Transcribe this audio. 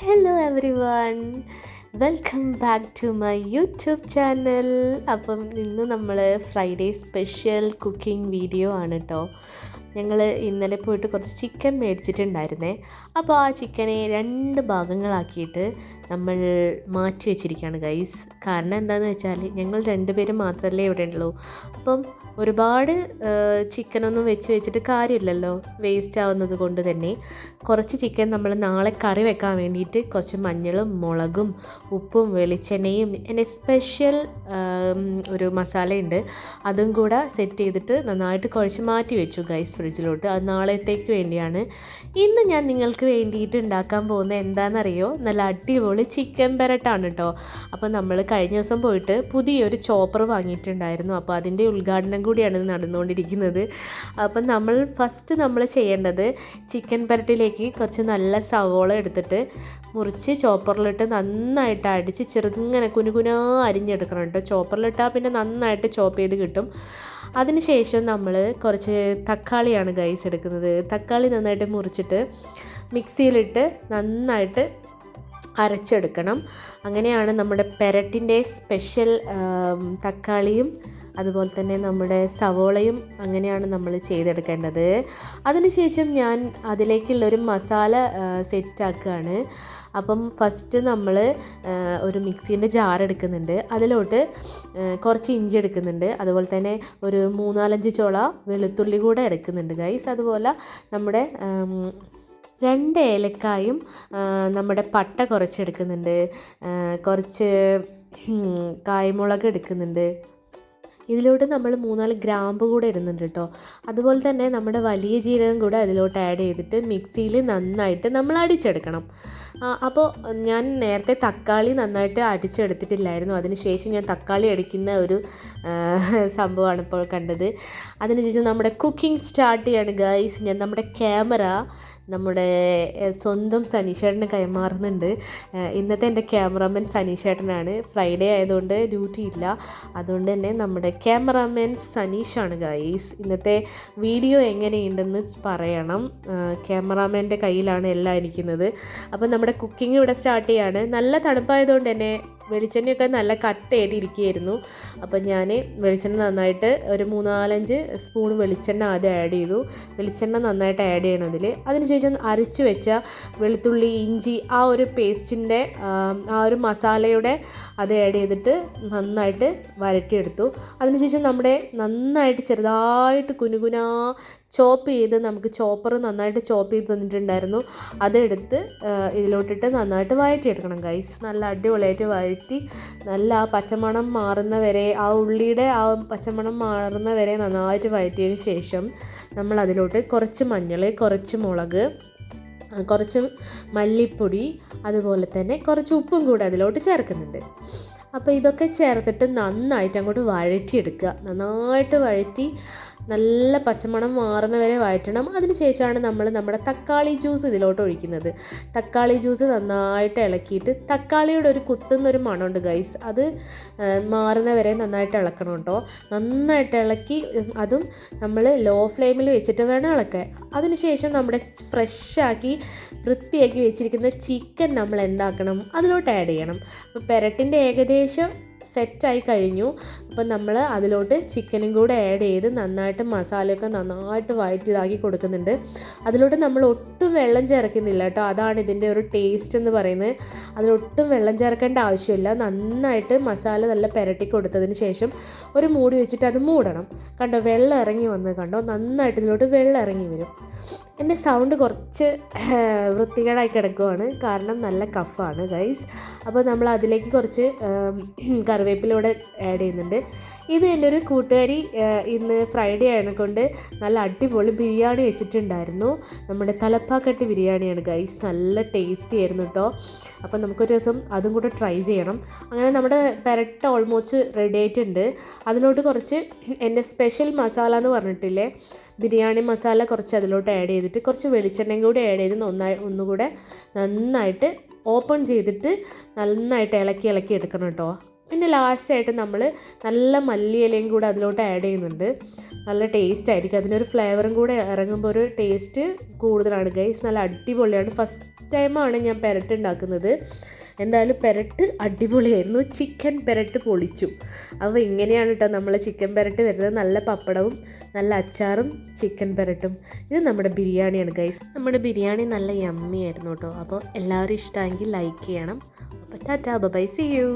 hello everyone. Welcome back to my YouTube channel അപ്പം ഇന്ന് നമ്മൾ ഫ്രൈഡേ സ്പെഷ്യൽ കുക്കിംഗ് വീഡിയോ ആണ് കേട്ടോ ഞങ്ങൾ ഇന്നലെ പോയിട്ട് കുറച്ച് ചിക്കൻ മേടിച്ചിട്ടുണ്ടായിരുന്നേ. അപ്പോൾ ആ ചിക്കനെ രണ്ട് ഭാഗങ്ങളാക്കിയിട്ട് നമ്മൾ മാറ്റി വെച്ചിരിക്കുകയാണ് ഗൈസ് കാരണം എന്താണെന്ന് വെച്ചാൽ ഞങ്ങൾ രണ്ടുപേരും മാത്രമല്ലേ ഇവിടെ ഉള്ളൂ. അപ്പം ഒരുപാട് ചിക്കനൊന്നും വെച്ച് വെച്ചിട്ട് കാര്യമില്ലല്ലോ. വേസ്റ്റ് ആവുന്നത് കൊണ്ട് തന്നെ കുറച്ച് ചിക്കൻ നമ്മൾ നാളെ കറി വെക്കാൻ വേണ്ടിയിട്ട് കുറച്ച് മഞ്ഞളും മുളകും ഉപ്പും വെളിച്ചെണ്ണയും എന്റെ സ്പെഷ്യൽ ഒരു മസാലയുണ്ട്. അതും കൂടെ സെറ്റ് ചെയ്തിട്ട് നന്നായിട്ട് കുഴച്ച് മാറ്റി വെച്ചു ഗൈസ് ഫ്രിഡ്ജിലോട്ട് അത് നാളത്തേക്ക് വേണ്ടിയാണ്. ഇന്ന് ഞാൻ നിങ്ങൾക്ക് വേണ്ടിയിട്ട് ഉണ്ടാക്കാൻ പോകുന്നത് എന്താണെന്നറിയോ? നല്ല അടിപൊളി ചിക്കൻ പെരട്ടാണ് കേട്ടോ അപ്പോൾ നമ്മൾ കഴിഞ്ഞ ദിവസം പോയിട്ട് പുതിയൊരു ചോപ്പർ വാങ്ങിയിട്ടുണ്ടായിരുന്നു. അപ്പോൾ അതിന്റെ ഉദ്ഘാടനം കൂടിയാണ് നടന്നുകൊണ്ടിരിക്കുന്നത്. അപ്പം നമ്മൾ ഫസ്റ്റ് നമ്മൾ ചെയ്യേണ്ടത് ചിക്കൻ പെരട്ടിലേക്ക് കുറച്ച് നല്ല സവോള എടുത്തിട്ട് മുറിച്ച് ചോപ്പറിലിട്ട് നന്നായിട്ട് അടിച്ച് ചെറുങ്ങനെ കുനുകുനാ അരിഞ്ഞെടുക്കണം കേട്ടോ. ചോപ്പറിലിട്ടാൽ പിന്നെ നന്നായിട്ട് ചോപ്പ് ചെയ്ത് കിട്ടും. അതിനുശേഷം നമ്മൾ കുറച്ച് തക്കാളിയാണ് ഗൈസ് എടുക്കുന്നത്. തക്കാളി നന്നായിട്ട് മുറിച്ചിട്ട് മിക്സിയിലിട്ട് നന്നായിട്ട് അരച്ചെടുക്കണം. അങ്ങനെയാണ് നമ്മുടെ പെരട്ടിന്റെ സ്പെഷ്യൽ തക്കാളിയും അതുപോലെ തന്നെ നമ്മുടെ സവോളയും അങ്ങനെയാണ് നമ്മൾ ചെയ്തെടുക്കേണ്ടത്. അതിനുശേഷം ഞാൻ അതിലേക്കുള്ളൊരു മസാല സെറ്റാക്കുകയാണ്. അപ്പം ഫസ്റ്റ് നമ്മൾ ഒരു മിക്സീന്റെ ജാർ എടുക്കുന്നുണ്ട്. അതിലോട്ട് കുറച്ച് ഇഞ്ചി എടുക്കുന്നുണ്ട്. അതുപോലെ തന്നെ ഒരു മൂന്നാലഞ്ച് ചോള വെളുത്തുള്ളി കൂടെ എടുക്കുന്നുണ്ട് ഗൈസ് അതുപോലെ നമ്മുടെ രണ്ട് ഏലക്കായും നമ്മുടെ പട്ട കുറച്ചെടുക്കുന്നുണ്ട് കുറച്ച് കായ്മുളക് എടുക്കുന്നുണ്ട്. ഇതിലോട്ട് നമ്മൾ മൂന്നാൽ ഗ്രാമ്പ് കൂടെ ഇടുന്നുണ്ട് കേട്ടോ. അതുപോലെ തന്നെ നമ്മുടെ വലിയ ജീരകം കൂടെ അതിലോട്ട് ആഡ് ചെയ്തിട്ട് മിക്സിയിൽ നന്നായിട്ട് നമ്മൾ അടിച്ചെടുക്കണം. അപ്പോൾ ഞാൻ നേരത്തെ തക്കാളി നന്നായിട്ട് അടിച്ചെടുത്തിട്ടില്ലായിരുന്നു. അതിനുശേഷം ഞാൻ തക്കാളി അടിക്കുന്ന ഒരു സംഭവമാണ് ഇപ്പോൾ കണ്ടത്. അതിനുശേഷം നമ്മുടെ കുക്കിംഗ് സ്റ്റാർട്ട് ചെയ്യാണ് ഗൈസ് ഞാൻ നമ്മുടെ ക്യാമറ നമ്മുടെ സ്വന്തം സനീഷേട്ടന് കൈമാറുന്നുണ്ട്. ഇന്നത്തെ എന്റെ ക്യാമറാമാൻ സനീഷേട്ടനാണ്. ഫ്രൈഡേ ആയതുകൊണ്ട് ഡ്യൂട്ടി ഇല്ല. അതുകൊണ്ട് തന്നെ നമ്മുടെ ക്യാമറാമാൻ സനീഷാണ് ഗൈസ് ഇന്നത്തെ വീഡിയോ എങ്ങനെയുണ്ടെന്ന് പറയണം. ക്യാമറാമാന്റെ കയ്യിലാണ് എല്ലാം ഇരിക്കുന്നത്. അപ്പോൾ നമ്മുടെ കുക്കിംഗ് ഇവിടെ സ്റ്റാർട്ട് ചെയ്യാണ്. നല്ല തണുപ്പായതുകൊണ്ട് തന്നെ വെളിച്ചെണ്ണയൊക്കെ നല്ല കട്ട് ചെയ്തിരിക്കുകയായിരുന്നു അപ്പം ഞാൻ വെളിച്ചെണ്ണ നന്നായിട്ട് ഒരു മൂന്നാലഞ്ച് സ്പൂൺ വെളിച്ചെണ്ണ ആദ്യം ആഡ് ചെയ്തു. വെളിച്ചെണ്ണ നന്നായിട്ട് ആഡ് ചെയ്യണം അതിൽ അതിനുശേഷം അരച്ചു വെച്ച വെളുത്തുള്ളി ഇഞ്ചി ആ ഒരു പേസ്റ്റിന്റെ ആ ഒരു മസാലയുടെ അത് ആഡ് ചെയ്തിട്ട് നന്നായിട്ട് വരട്ടിയെടുത്തു. അതിനുശേഷം നമ്മുടെ നന്നായിട്ട് ചെറുതായിട്ട് കുനുകുനാ ചോപ്പ് ചെയ്ത് നമുക്ക് ചോപ്പർ നന്നായിട്ട് ചോപ്പ് ചെയ്ത് തന്നിട്ടുണ്ടായിരുന്നു. അതെടുത്ത് ഇതിലോട്ടിട്ട് നന്നായിട്ട് വഴറ്റിയെടുക്കണം ഗൈസ് നല്ല അടിപൊളിയായിട്ട് വഴറ്റി നല്ല ആ പച്ചമണം മാറുന്ന വരെ ആ ഉള്ളിയുടെ ആ പച്ചമണം മാറുന്ന വരെ നന്നായിട്ട് വഴറ്റിയതിന് ശേഷം നമ്മൾ അതിലോട്ട് കുറച്ച് മഞ്ഞൾ കുറച്ച് മുളക് കുറച്ച് മല്ലിപ്പൊടി അതുപോലെ തന്നെ കുറച്ച് ഉപ്പും കൂടെ അതിലോട്ട് ചേർക്കുന്നുണ്ട്. അപ്പോൾ ഇതൊക്കെ ചേർത്തിട്ട് നന്നായിട്ട് അങ്ങോട്ട് വഴറ്റിയെടുക്കുക. നന്നായിട്ട് വഴറ്റി നല്ല പച്ചമണം മാറുന്നവരെ വഴറ്റണം. അതിനുശേഷമാണ് നമ്മൾ നമ്മുടെ തക്കാളി ജ്യൂസ് ഇതിലോട്ട് ഒഴിക്കുന്നത്. തക്കാളി ജ്യൂസ് നന്നായിട്ട് ഇളക്കിയിട്ട് തക്കാളിയുടെ ഒരു കുത്തുന്നൊരു മണമുണ്ട് ഗൈസ് അത് മാറുന്നവരെ നന്നായിട്ട് ഇളക്കണം കേട്ടോ. നന്നായിട്ട് ഇളക്കി അതും നമ്മൾ ലോ ഫ്ലെയിമിൽ വെച്ചിട്ട് വേണം ഇളക്കാൻ. അതിനുശേഷം നമ്മുടെ ഫ്രഷാക്കി വൃത്തിയാക്കി വെച്ചിരിക്കുന്ന ചിക്കൻ നമ്മൾ എന്താക്കണം? അതിലോട്ട് ആഡ് ചെയ്യണം. അപ്പോൾ പെരട്ടിന്റെ ഏകദേശം സെറ്റായി കഴിഞ്ഞു. അപ്പം നമ്മൾ അതിലോട്ട് ചിക്കനും കൂടെ ആഡ് ചെയ്ത് നന്നായിട്ട് മസാലയൊക്കെ നന്നായിട്ട് വയറ്റിതാക്കി കൊടുക്കുന്നുണ്ട്. അതിലോട്ട് നമ്മൾ ഒട്ടും വെള്ളം ചേർക്കുന്നില്ല കേട്ടോ. അതാണ് ഇതിന്റെ ഒരു ടേസ്റ്റ് എന്ന് പറയുന്നത്. അതിലൊട്ടും വെള്ളം ചേർക്കേണ്ട ആവശ്യമില്ല. നന്നായിട്ട് മസാല നല്ല പെരട്ടി കൊടുത്തതിന് ശേഷം ഒരു മൂടി വെച്ചിട്ട് അത് മൂടണം. കണ്ടോ വെള്ളം ഇറങ്ങി വന്ന് കണ്ടോ? നന്നായിട്ട് ഇതിലോട്ട് വെള്ളം ഇറങ്ങി വരും. എന്റെ സൗണ്ട് കുറച്ച് വൃത്തികേടായി കിടക്കുവാണ്. കാരണം നല്ല കഫാണ് ഗൈസ് അപ്പോൾ നമ്മൾ അതിലേക്ക് കുറച്ച് കറിവേപ്പിലൂടെ ആഡ് ചെയ്യുന്നുണ്ട്. ഇത് എന്റെ ഒരു കൂട്ടുകാരി ഇന്ന് ഫ്രൈഡേ ആയതുകൊണ്ട് നല്ല അടിപൊളി ബിരിയാണി വെച്ചിട്ടുണ്ടായിരുന്നു. നമ്മുടെ തലപ്പാക്കട്ടി ബിരിയാണിയാണ് ഗൈസ് നല്ല ടേസ്റ്റി ആയിരുന്നു കേട്ടോ അപ്പോൾ നമുക്കൊരു ദിവസം അതും കൂടെ ട്രൈ ചെയ്യണം. അങ്ങനെ നമ്മുടെ പെരട്ട ഓൾമോസ്റ്റ് റെഡി ആയിട്ടുണ്ട്. അതിലോട്ട് കുറച്ച് എന്റെ സ്പെഷ്യൽ മസാല എന്ന് പറഞ്ഞിട്ടില്ലേ? ബിരിയാണി മസാല കുറച്ച് അതിലോട്ട് ആഡ് ചെയ്തിട്ട് കുറച്ച് വെളിച്ചെണ്ണയും കൂടി ആഡ് ചെയ്ത് നന്നായി ഒന്നുകൂടെ നന്നായിട്ട് ഓപ്പൺ ചെയ്തിട്ട് നന്നായിട്ട് ഇളക്കി ഇളക്കി എടുക്കണം കേട്ടോ പിന്നെ ലാസ്റ്റായിട്ട് നമ്മൾ നല്ല മല്ലിയിലയും കൂടെ അതിലോട്ട് ആഡ് ചെയ്യുന്നുണ്ട്. നല്ല ടേസ്റ്റ് ആയിരിക്കും. അതിനൊരു ഫ്ലേവറും കൂടെ ഇറങ്ങുമ്പോൾ ഒരു ടേസ്റ്റ് കൂടുതലാണ്. ഗൈസ് നല്ല അടിപൊളിയാണ്. ഫസ്റ്റ് ടൈമാണ് ഞാൻ പെരട്ട് ഉണ്ടാക്കുന്നത് എന്തായാലും പെരട്ട് അടിപൊളിയായിരുന്നു. ചിക്കൻ പെരട്ട് പൊളിച്ചു. അപ്പോൾ ഇങ്ങനെയാണ് കേട്ടോ നമ്മളെ ചിക്കൻ പെരട്ട് വരുന്നത്. നല്ല പപ്പടവും നല്ല അച്ചാറും ചിക്കൻ പെരട്ടും. ഇത് നമ്മുടെ ബിരിയാണിയാണ് ഗൈസ് നമ്മുടെ ബിരിയാണി നല്ല യമ്മി ആയിരുന്നു കേട്ടോ അപ്പോൾ എല്ലാവരും ഇഷ്ടമെങ്കിൽ ലൈക്ക് ചെയ്യണം. അപ്പോൾ ടാറ്റാ ബൈ സി യു